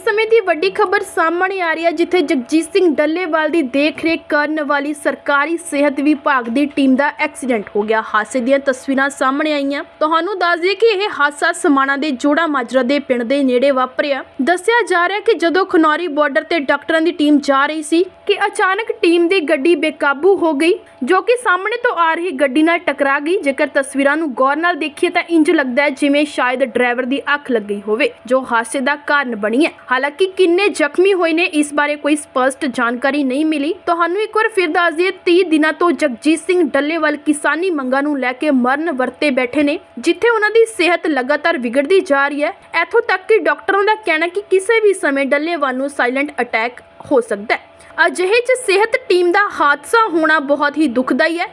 ਇਸ ਸਮੇਂ ਦੀ ਵੱਡੀ ਖਬਰ ਸਾਹਮਣੇ ਆ ਰਹੀ ਹੈ, ਜਿੱਥੇ ਜਗਜੀਤ ਸਿੰਘ ਡੱਲੇਵਾਲ ਦੀ ਦੇਖਰੇਖ ਕਰਨ ਵਾਲੀ ਸਰਕਾਰੀ ਸਿਹਤ ਵਿਭਾਗ ਦੀ ਟੀਮ ਦਾ ਐਕਸੀਡੈਂਟ ਹੋ ਗਿਆ। ਹਾਦਸੇ ਦੀਆਂ ਤਸਵੀਰਾਂ ਸਾਹਮਣੇ ਆਈਆਂ। ਤੁਹਾਨੂੰ ਦੱਸ ਦਈਏ ਕਿ ਇਹ ਹਾਦਸਾ ਸਮਾਣਾ ਦੇ ਜੋੜਾ ਮਾਜਰਾ ਦੇ ਪਿੰਡ ਦੇ ਨੇੜੇ ਵਾਪਰਿਆ। ਦੱਸਿਆ ਜਾ ਰਿਹਾ ਕਿ ਜਦੋਂ ਖਨੌਰੀ ਬਾਰਡਰ ਤੇ ਡਾਕਟਰਾਂ ਦੀ ਟੀਮ ਜਾ ਰਹੀ ਸੀ ਕਿ ਅਚਾਨਕ ਟੀਮ ਦੀ ਗੱਡੀ ਬੇਕਾਬੂ ਹੋ ਗਈ, ਜੋ ਕਿ ਸਾਹਮਣੇ ਤੋਂ ਆ ਰਹੀ ਗੱਡੀ ਨਾਲ ਟਕਰਾ ਗਈ। ਜੇਕਰ ਤਸਵੀਰਾਂ ਨੂੰ ਗੌਰ ਨਾਲ ਦੇਖੀਏ ਤਾਂ ਇੰਜ ਲੱਗਦਾ ਹੈ ਜਿਵੇਂ ਸ਼ਾਇਦ ਡਰਾਈਵਰ ਦੀ ਅੱਖ ਲੱਗੀ ਹੋਵੇ, ਜੋ ਹਾਦਸੇ ਦਾ ਕਾਰਨ ਬਣੀ ਹੈ। ਹਾਲਾਂਕਿ ਕਿੰਨੇ ਜ਼ਖਮੀ ਹੋਏ ਨੇ, ਇਸ ਬਾਰੇ ਕੋਈ ਸਪਸ਼ਟ ਜਾਣਕਾਰੀ ਨਹੀਂ ਮਿਲੀ। ਤੁਹਾਨੂੰ ਇੱਕ ਵਾਰ ਫਿਰ ਦੱਸ ਦਈਏ 30 ਦਿਨਾਂ ਤੋਂ ਜਗਜੀਤ ਸਿੰਘ ਡੱਲੇਵਾਲ ਕਿਸਾਨੀ ਮੰਗਾਂ ਨੂੰ ਲੈ ਕੇ ਮਰਨ ਵਰਤੇ ਬੈਠੇ ਨੇ, ਜਿੱਥੇ ਉਹਨਾਂ ਦੀ ਸਿਹਤ ਲਗਾਤਾਰ ਵਿਗੜਦੀ ਜਾ ਰਹੀ ਹੈ। ਇੱਥੋਂ ਤੱਕ ਕਿ ਡਾਕਟਰਾਂ ਦਾ ਕਹਿਣਾ ਕਿ ਕਿਸੇ ਵੀ ਸਮੇਂ ਡੱਲੇਵਾਲ ਨੂੰ ਸਾਇਲੈਂਟ ਅਟੈਕ ਹੋ ਸਕਦਾ ਹੈ। ਅਜਿਹੇ 'ਚ ਸਿਹਤ ਟੀਮ ਦਾ ਹਾਦਸਾ ਹੋਣਾ ਬਹੁਤ ਹੀ ਦੁਖਦਾਈ ਹੈ।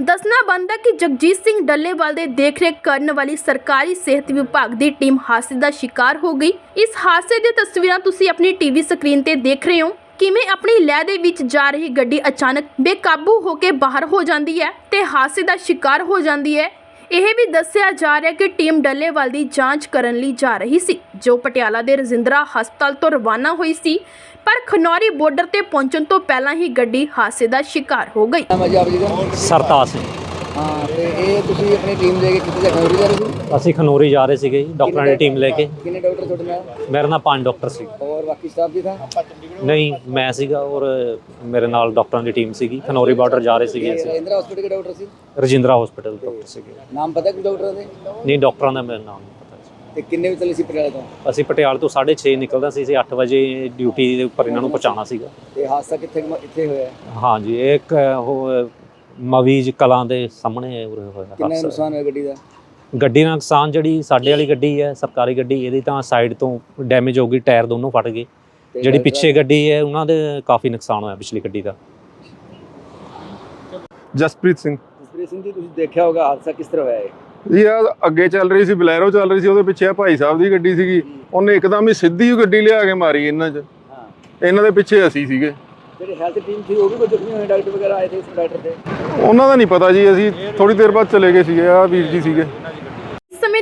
ਦੱਸਣਾ ਬਣਦਾ ਕਿ ਜਗਜੀਤ ਸਿੰਘ ਡੱਲੇਵਾਲ ਦੇ ਦੇਖਰੇਖ ਕਰਨ ਵਾਲੀ ਸਰਕਾਰੀ ਸਿਹਤ ਵਿਭਾਗ ਦੀ ਟੀਮ ਹਾਦਸੇ ਦਾ ਸ਼ਿਕਾਰ ਹੋ ਗਈ। ਇਸ ਹਾਦਸੇ ਦੀਆਂ ਤਸਵੀਰਾਂ ਤੁਸੀਂ ਆਪਣੀ ਟੀਵੀ ਸਕਰੀਨ ਤੇ ਦੇਖ ਰਹੇ ਹੋ। ਕਿਵੇਂ ਆਪਣੀ ਲੈਅ ਦੇ ਵਿੱਚ ਜਾ ਰਹੀ ਗੱਡੀ ਅਚਾਨਕ ਬੇਕਾਬੂ ਹੋ ਕੇ ਬਾਹਰ ਹੋ ਜਾਂਦੀ ਹੈ ਤੇ ਹਾਦਸੇ ਦਾ ਸ਼ਿਕਾਰ ਹੋ ਜਾਂਦੀ ਹੈ। ਇਹ ਵੀ ਦੱਸਿਆ ਜਾ ਰਿਹਾ ਕਿ ਟੀਮ ਡੱਲੇਵਾਲ ਦੀ ਜਾਂਚ ਕਰਨ ਲਈ ਜਾ ਰਹੀ ਸੀ ਜੋ ਪਟਿਆਲਾ ਦੇ ਰਜਿੰਦਰਾ ਹਸਪਤਾਲ ਤੋਂ ਰਵਾਨਾ ਹੋਈ ਸੀ ਪਰ ਖਨੌਰੀ ਬਾਰਡਰ ਤੇ ਪਹੁੰਚਣ ਤੋਂ ਪਹਿਲਾਂ ਹੀ ਗੱਡੀ ਹਾਦਸੇ ਦਾ ਸ਼ਿਕਾਰ ਹੋ ਗਈ। ਸਰਤਾਜ ਸਿੰਘ। ਹਾਂ ਤੇ ਇਹ ਤੁਸੀਂ ਆਪਣੀ ਟੀਮ ਲੈ ਕੇ ਕਿੱਥੇ ਜਾ ਖਨੌਰੀ ਜਾ ਰਹੇ ਸੀ? ਅਸੀਂ ਖਨੌਰੀ ਜਾ ਰਹੇ ਸੀਗੇ ਜੀ, ਡਾਕਟਰਾਂ ਦੀ ਟੀਮ ਲੈ ਕੇ। ਕਿੰਨੇ ਡਾਕਟਰ ਤੁਹਾਡੇ ਨਾਲ? ਮੇਰੇ ਨਾਲ ਪੰਜ ਡਾਕਟਰ ਸੀ। ਔਰ ਬਾਕੀ ਸਟਾਫ ਵੀ ਥਾ ਨਹੀਂ ਮੈਂ ਸੀਗਾ ਔਰ ਮੇਰੇ ਨਾਲ ਡਾਕਟਰਾਂ ਦੀ ਟੀਮ ਸੀਗੀ। ਖਨੌਰੀ ਬਾਰਡਰ ਜਾ ਰਹੇ ਸੀਗੇ ਅਸੀਂ। ਇੰਦਰਾ ਹਸਪੀਟਲ ਦੇ ਡਾਕਟਰ ਸੀ? ਰਜਿੰਦਰਾ ਹਸਪੀਟਲ ਡਾਕਟਰ ਸੀਗੇ। ਨਾਮ ਪਤਾ ਕਿ ਡਾਕਟਰਾਂ ਦੇ? ਨਹੀਂ ਡਾਕਟਰਾਂ ਦਾ ਮੇਰਾ ਨਾਮ ਜੀ। ਤੇ ਕਿੰਨੇ ਵਜੇ ਚੱਲੇ ਸੀ ਪਟਿਆਲੇ ਤੋਂ? ਅਸੀਂ ਪਟਿਆਲੇ ਤੋਂ 6:30 ਨਿਕਲਦਾ ਸੀ ਅਸੀਂ 8 ਵਜੇ ਡਿਊਟੀ ਦੇ ਉੱਪਰ ਇਹਨਾਂ ਨੂੰ ਪਹੁੰਚਾਉਣਾ ਸੀਗਾ। ਤੇ ਹਾਦਸਾ ਕਿੱਥੇ ਇੱਥੇ ਹੋਇਆ? ਹਾਂਜੀ ਇੱਕ ਉਹ ਮਵੀਜ ਕਲਾਂ ਦੇ ਸਾਹਮਣੇ ਉਰੇ ਹੋਇਆ ਕਿੰਨਾ ਹਾਦਸਾ। ਨੁਕਸਾਨ ਹੋਇਆ ਗੱਡੀ ਦਾ? ਗੱਡੀ ਦਾ ਨੁਕਸਾਨ ਜਿਹੜੀ ਸਾਡੇ ਵਾਲੀ ਗੱਡੀ ਹੈ ਸਰਕਾਰੀ ਗੱਡੀ ਇਹਦੀ ਤਾਂ ਸਾਈਡ ਤੋਂ ਡੈਮੇਜ ਹੋ ਗਈ ਟਾਇਰ ਦੋਨੋਂ ਫਟ ਗਏ। ਤੇ ਜਿਹੜੀ ਪਿੱਛੇ ਗੱਡੀ ਹੈ ਉਹਨਾਂ ਦੇ ਕਾਫੀ ਨੁਕਸਾਨ ਹੋਇਆ ਪਿਛਲੀ ਗੱਡੀ ਦਾ। ਜਸਪ੍ਰੀਤ ਸਿੰਘ। ਜਸਪ੍ਰੀਤ ਸਿੰਘ ਜੀ ਤੁਸੀਂ ਦੇਖਿਆ ਹੋਗਾ ਹਾਦਸਾ ਕਿਸ ਤਰ੍ਹਾਂ ਹੋਇਆ ਹੈ ਜੀ ਆ ਅੱਗੇ ਚੱਲ ਰਹੀ ਸੀ ਬਲੈਰੋ ਚੱਲ ਰਹੀ ਸੀ ਉਹਦੇ ਪਿੱਛੇ ਆ ਭਾਈ ਸਾਹਿਬ ਦੀ ਗੱਡੀ ਸੀਗੀ। ਉਹਨੇ ਇੱਕਦਮ ਹੀ ਸਿੱਧੀ ਹੀ ਗੱਡੀ ਲਿਆ ਕੇ ਮਾਰੀ ਇਹਨਾਂ 'ਚ। ਹਾਂ। ਇਹਨਾਂ ਦੇ ਪਿੱਛੇ ਅਸੀਂ ਸੀਗੇ। ਜਿਹੜੀ ਹੈਲਥ ਟੀਮ ਸੀ, ਉਹ ਵੀ ਕੋਈ ਜ਼ਖਮੀ ਹੋਏ ਡਾਕਟਰ ਵਗੈਰਾ ਆਏ ਥੇ ਇਸ ਡਾਕਟਰ ਤੇ ਉਹਨਾਂ ਦਾ ਨਹੀਂ ਪਤਾ ਜੀ, ਅਸੀਂ ਥੋੜੀ ਦੇਰ ਬਾਅਦ ਚਲੇ ਗਏ ਸੀਗੇ ਆ ਵੀਰ ਜੀ ਸੀਗੇ।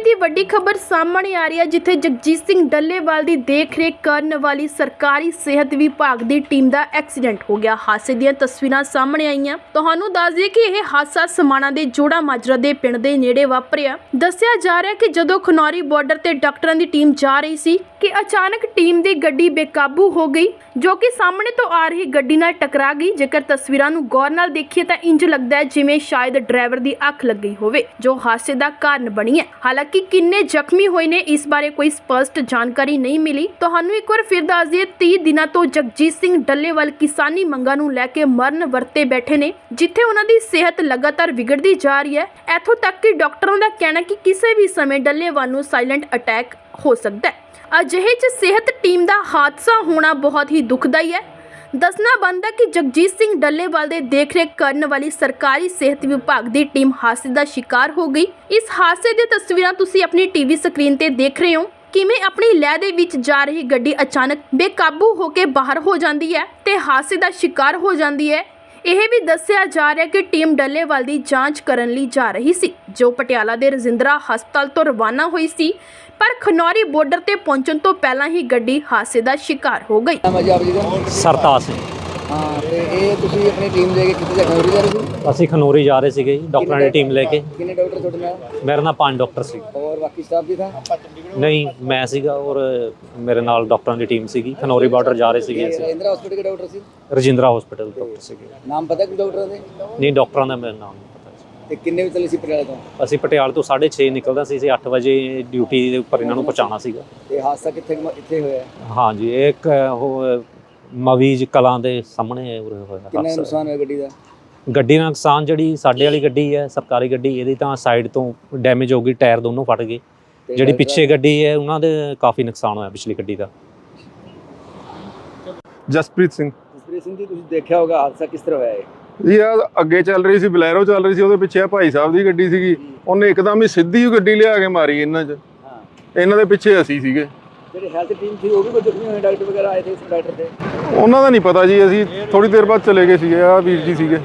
ਦੀ ਵੱਡੀ ਖਬਰ ਸਾਹਮਣੇ ਆ ਰਹੀ ਹੈ, ਜਿੱਥੇ ਜਗਜੀਤ ਸਿੰਘ ਡੱਲੇਵਾਲ ਦੀ ਦੇਖਰੇਖ ਕਰਨ ਵਾਲੀ ਸਰਕਾਰੀ ਸਿਹਤ ਵਿਭਾਗ ਦੀ ਟੀਮ ਦਾ ਐਕਸੀਡੈਂਟ ਹੋ ਗਿਆ। ਹਾਦਸੇ ਦੀਆਂ ਤਸਵੀਰਾਂ ਸਾਹਮਣੇ ਆਈਆਂ। ਤੁਹਾਨੂੰ ਦੱਸ ਦਈਏ ਕਿ ਇਹ ਹਾਦਸਾ ਸਮਾਣਾ ਦੇ ਜੋੜਾ ਮਾਜਰਾ ਦੇ ਪਿੰਡ ਦੇ ਨੇੜੇ ਵਾਪਰਿਆ। ਦੱਸਿਆ ਜਾ ਰਿਹਾ ਕਿ ਜਦੋਂ ਖਨੌਰੀ ਬਾਰਡਰ ਤੇ ਡਾਕਟਰਾਂ ਦੀ ਟੀਮ ਜਾ ਰਹੀ ਸੀ ਕਿ ਅਚਾਨਕ ਟੀਮ ਦੀ ਗੱਡੀ ਬੇਕਾਬੂ ਹੋ ਗਈ, ਜੋ ਕਿ ਸਾਹਮਣੇ ਤੋਂ ਆ ਰਹੀ ਗੱਡੀ ਨਾਲ ਟਕਰਾ ਗਈ। ਜੇਕਰ ਤਸਵੀਰਾਂ ਨੂੰ ਗੌਰ ਨਾਲ ਦੇਖੀਏ ਤਾਂ ਇੰਜ ਲੱਗਦਾ ਹੈ ਜਿਵੇਂ ਸ਼ਾਇਦ ਡਰਾਈਵਰ ਦੀ ਅੱਖ ਲੱਗੀ ਹੋਵੇ, ਜੋ ਹਾਦਸੇ ਦਾ ਕਾਰਨ ਬਣੀ ਹੈ। ਹਾਲਾਂਕਿ ਕਿੰਨੇ ਜ਼ਖਮੀ ਹੋਏ ਨੇ, ਇਸ ਬਾਰੇ ਕੋਈ ਸਪਸ਼ਟ ਜਾਣਕਾਰੀ ਨਹੀਂ ਮਿਲੀ। ਤੁਹਾਨੂੰ ਇੱਕ ਵਾਰ ਫਿਰ ਦੱਸ ਦਈਏ 30 ਦਿਨਾਂ ਤੋਂ ਜਗਜੀਤ ਸਿੰਘ ਡੱਲੇਵਾਲ ਕਿਸਾਨੀ ਮੰਗਾਂ ਨੂੰ ਲੈ ਕੇ ਮਰਨ ਵਰਤੇ ਬੈਠੇ ਨੇ, ਜਿੱਥੇ ਉਹਨਾਂ ਦੀ ਸਿਹਤ ਲਗਾਤਾਰ ਵਿਗੜਦੀ ਜਾ ਰਹੀ ਹੈ। ਇੱਥੋਂ ਤੱਕ ਕਿ ਡਾਕਟਰਾਂ ਦਾ ਕਹਿਣਾ ਕਿ ਕਿਸੇ ਵੀ ਸਮੇਂ ਡੱਲੇਵਾਲ ਨੂੰ ਸਾਇਲੈਂਟ ਅਟੈਕ ਹੋ ਸਕਦਾ ਹੈ। ਅਜਿਹੇ 'ਚ ਸਿਹਤ ਟੀਮ ਦਾ ਹਾਦਸਾ ਹੋਣਾ ਬਹੁਤ ਹੀ ਦੁਖਦਾਈ ਹੈ। ਦੱਸਣਾ ਬਣਦਾ ਕਿ ਜਗਜੀਤ ਸਿੰਘ ਡੱਲੇਵਾਲ ਦੇ ਦੇਖਰੇਖ ਕਰਨ ਵਾਲੀ ਸਰਕਾਰੀ ਸਿਹਤ ਵਿਭਾਗ ਦੀ ਟੀਮ ਹਾਦਸੇ ਦਾ ਸ਼ਿਕਾਰ ਹੋ ਗਈ। ਇਸ ਹਾਦਸੇ ਦੀਆਂ ਤਸਵੀਰਾਂ ਤੁਸੀਂ ਆਪਣੀ ਟੀਵੀ ਸਕਰੀਨ ਤੇ ਦੇਖ ਰਹੇ ਹੋ। ਕਿਵੇਂ ਆਪਣੀ ਲੈਅ ਦੇ ਵਿੱਚ ਜਾ ਰਹੀ ਗੱਡੀ ਅਚਾਨਕ ਬੇਕਾਬੂ ਹੋ ਕੇ ਬਾਹਰ ਹੋ ਜਾਂਦੀ ਹੈ ਤੇ ਹਾਦਸੇ ਦਾ ਸ਼ਿਕਾਰ ਹੋ ਜਾਂਦੀ ਹੈ। ਇਹ ਵੀ ਦੱਸਿਆ ਜਾ ਰਿਹਾ ਕਿ ਟੀਮ ਡੱਲੇਵਾਲ ਦੀ ਜਾਂਚ ਕਰਨ ਲਈ ਜਾ ਰਹੀ ਸੀ ਜੋ ਪਟਿਆਲਾ ਦੇ ਰਜਿੰਦਰਾ ਹਸਪਤਾਲ ਤੋਂ ਰਵਾਨਾ ਹੋਈ ਸੀ ਪਰ ਖਨੌਰੀ ਬਾਰਡਰ ਤੇ ਪਹੁੰਚਣ ਤੋਂ ਪਹਿਲਾਂ ਹੀ ਗੱਡੀ ਹਾਦਸੇ ਦਾ ਸ਼ਿਕਾਰ ਹੋ ਗਈ। ਸਰਤਾਜ ਸਿੰਘ। ਹਾਂ ਤੇ ਇਹ ਤੁਸੀਂ ਆਪਣੀ ਟੀਮ ਲੈ ਕੇ ਕਿੱਥੇ ਜਾ ਖਨੌਰੀ ਜਾ ਰਹੇ ਸੀ? ਅਸੀਂ ਖਨੌਰੀ ਜਾ ਰਹੇ ਸੀਗੇ ਜੀ, ਡਾਕਟਰਾਂ ਦੀ ਟੀਮ ਲੈ ਕੇ। ਕਿੰਨੇ ਡਾਕਟਰ ਤੁਹਾਡੇ ਨਾਲ? ਮੇਰੇ ਨਾਲ ਪੰਜ ਡਾਕਟਰ ਸੀ। ਔਰ ਬਾਕੀ ਸਟਾਫ ਵੀ ਥਾ ਨਹੀਂ ਮੈਂ ਸੀਗਾ ਔਰ ਮੇਰੇ ਨਾਲ ਡਾਕਟਰਾਂ ਦੀ ਟੀਮ ਸੀਗੀ। ਖਨੌਰੀ ਬਾਰਡਰ ਜਾ ਰਹੇ ਸੀਗੇ ਅਸੀਂ। ਇੰਦਰਾ ਹਸਪੀਟਲ ਦੇ ਡਾਕਟਰ ਸੀ? ਰਜਿੰਦਰਾ ਹਸਪੀਟਲ ਡਾਕਟਰ ਸੀਗੇ। ਨਾਮ ਪਤਾ ਕਿ ਡਾਕਟਰਾਂ ਦੇ? ਨਹੀਂ ਡਾਕਟਰਾਂ ਦਾ ਮੇਰਾ ਨਾਮ। ਤੇ ਕਿੰਨੇ ਵਜੇ ਚੱਲੇ ਸੀ ਪਟਿਆਲੇ ਤੋਂ? ਅਸੀਂ ਪਟਿਆਲੇ ਤੋਂ 6:30 ਨਿਕਲਦਾ ਸੀ ਅਸੀਂ 8 ਵਜੇ ਡਿਊਟੀ ਦੇ ਉੱਪਰ ਇਹਨਾਂ ਨੂੰ ਪਹੁੰਚਾਉਣਾ ਸੀਗਾ। ਤੇ ਹਾਦਸਾ ਕਿੱਥੇ ਇੱਥੇ ਹੋਇਆ? ਹੈ? ਹਾਂਜੀ ਇਹ ਇੱਕ ਉਹ ਮਵੀਜ ਕਲਾਂ ਦੇ ਸਾਹਮਣੇ ਉਰੇ ਹੋਇਆ ਕਿੰਨਾ ਹਾਦਸਾ। ਨੁਕਸਾਨ ਹੋਇਆ ਗੱਡੀ ਦਾ? ਗੱਡੀ ਦਾ ਨੁਕਸਾਨ ਜਿਹੜੀ ਸਾਡੇ ਵਾਲੀ ਗੱਡੀ ਹੈ ਸਰਕਾਰੀ ਗੱਡੀ ਇਹਦੀ ਤਾਂ ਸਾਈਡ ਤੋਂ ਡੈਮੇਜ ਹੋ ਗਈ ਟਾਇਰ ਦੋਨੋਂ ਫਟ ਗਏ। ਤੇ ਜਿਹੜੀ ਪਿੱਛੇ ਗੱਡੀ ਹੈ ਉਹਨਾਂ ਦੇ ਕਾਫੀ ਨੁਕਸਾਨ ਹੋਇਆ ਪਿਛਲੀ ਗੱਡੀ ਦਾ। ਜਸਪ੍ਰੀਤ ਸਿੰਘ। ਜਸਪ੍ਰੀਤ ਸਿੰਘ ਜੀ ਤੁਸੀਂ ਦੇਖਿਆ ਹੋਗਾ ਹਾਦਸਾ ਕਿਸ ਤਰ੍ਹਾਂ ਹੋਇਆ ਹੈ ਆ ਅੱਗੇ ਚੱਲ ਰਹੀ ਸੀ ਬਲੈਰੋ ਚੱਲ ਰਹੀ ਸੀ ਉਹਦੇ ਪਿੱਛੇ ਆ ਭਾਈ ਸਾਹਿਬ ਦੀ ਗੱਡੀ ਸੀਗੀ। ਉਹਨੇ ਇੱਕਦਮ ਹੀ ਸਿੱਧੀ ਹੀ ਗੱਡੀ ਲਿਆ ਕੇ ਮਾਰੀ ਇਹਨਾਂ 'ਚ। ਹਾਂ। ਇਹਨਾਂ ਦੇ ਪਿੱਛੇ ਅਸੀਂ ਸੀਗੇ। ਜਿਹੜੀ ਹੈਲਥ ਟੀਮ ਸੀ, ਉਹ ਵੀ ਕੋਈ ਜ਼ਖਮੀ ਹੋਏ, ਡਾਕਟਰ ਵਗੈਰਾ ਆਏ ਥੇ ਡਾਕਟਰ ਤੇ ਉਹਨਾਂ ਦਾ ਨਹੀਂ ਪਤਾ ਜੀ, ਅਸੀਂ ਥੋੜੀ ਦੇਰ ਬਾਅਦ ਚਲੇ ਗਏ ਸੀਗੇ ਆ ਵੀਰ ਜੀ ਸੀਗੇ।